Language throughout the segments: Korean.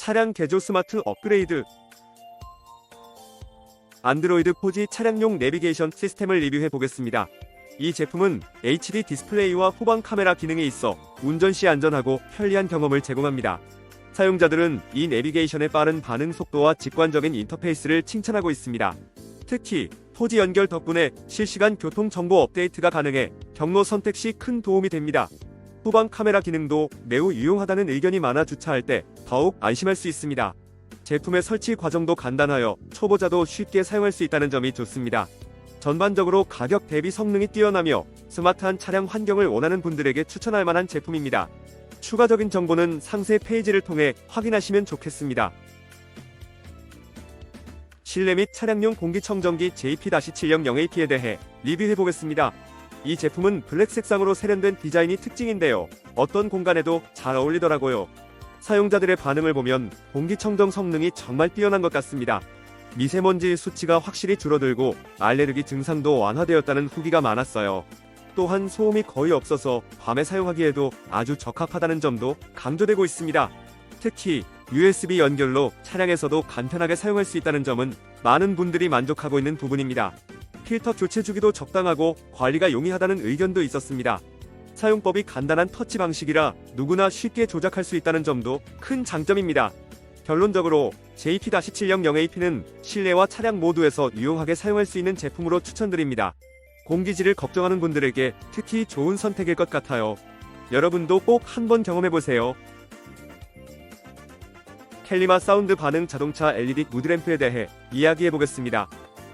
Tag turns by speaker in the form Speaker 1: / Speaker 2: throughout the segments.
Speaker 1: 차량 개조 스마트 업그레이드 안드로이드 포지 차량용 내비게이션 시스템을 리뷰해 보겠습니다. 이 제품은 HD 디스플레이와 후방 카메라 기능이 있어 운전 시 안전하고 편리한 경험을 제공합니다. 사용자들은 이 내비게이션의 빠른 반응 속도와 직관적인 인터페이스를 칭찬하고 있습니다. 특히 포지 연결 덕분에 실시간 교통 정보 업데이트가 가능해 경로 선택 시 큰 도움이 됩니다. 후방 카메라 기능도 매우 유용하다는 의견이 많아 주차할 때 더욱 안심할 수 있습니다. 제품의 설치 과정도 간단하여 초보자도 쉽게 사용할 수 있다는 점이 좋습니다. 전반적으로 가격 대비 성능이 뛰어나며 스마트한 차량 환경을 원하는 분들에게 추천할 만한 제품입니다. 추가적인 정보는 상세 페이지를 통해 확인하시면 좋겠습니다. 실내 및 차량용 공기청정기 JP-700AP에 대해 리뷰해 보겠습니다. 이 제품은 블랙 색상으로 세련된 디자인이 특징인데요. 어떤 공간에도 잘 어울리더라고요. 사용자들의 반응을 보면 공기청정 성능이 정말 뛰어난 것 같습니다. 미세먼지 수치가 확실히 줄어들고 알레르기 증상도 완화되었다는 후기가 많았어요. 또한 소음이 거의 없어서 밤에 사용하기에도 아주 적합하다는 점도 강조되고 있습니다. 특히 USB 연결로 차량에서도 간편하게 사용할 수 있다는 점은 많은 분들이 만족하고 있는 부분입니다. 필터 교체 주기도 적당하고 관리가 용이하다는 의견도 있었습니다. 사용법이 간단한 터치 방식이라 누구나 쉽게 조작할 수 있다는 점도 큰 장점입니다. 결론적으로 JP-700AP는 실내와 차량 모두에서 유용하게 사용할 수 있는 제품으로 추천드립니다. 공기질을 걱정하는 분들에게 특히 좋은 선택일 것 같아요. 여러분도 꼭 한번 경험해보세요. 켈리마 사운드 반응 자동차 LED 무드램프에 대해 이야기해보겠습니다.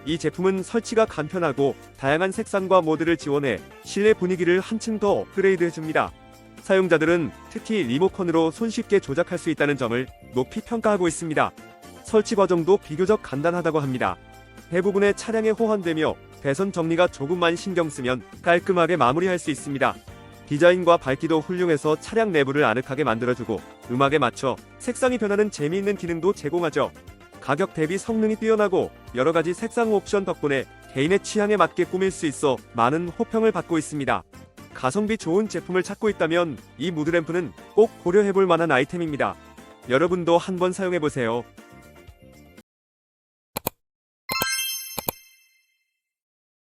Speaker 1: 이 제품은 설치가 간편하고 다양한 색상과 모드를 지원해 실내 분위기를 한층 더 업그레이드 해줍니다. 사용자들은 특히 리모컨으로 손쉽게 조작할 수 있다는 점을 높이 평가하고 있습니다. 설치 과정도 비교적 간단하다고 합니다. 대부분의 차량에 호환되며 배선 정리가 조금만 신경 쓰면 깔끔하게 마무리할 수 있습니다. 디자인과 밝기도 훌륭해서 차량 내부를 아늑하게 만들어주고 음악에 맞춰 색상이 변하는 재미있는 기능도 제공하죠. 가격 대비 성능이 뛰어나고 여러 가지 색상 옵션 덕분에 개인의 취향에 맞게 꾸밀 수 있어 많은 호평을 받고 있습니다. 가성비 좋은 제품을 찾고 있다면 이 무드램프는 꼭 고려해볼 만한 아이템입니다. 여러분도 한번 사용해보세요.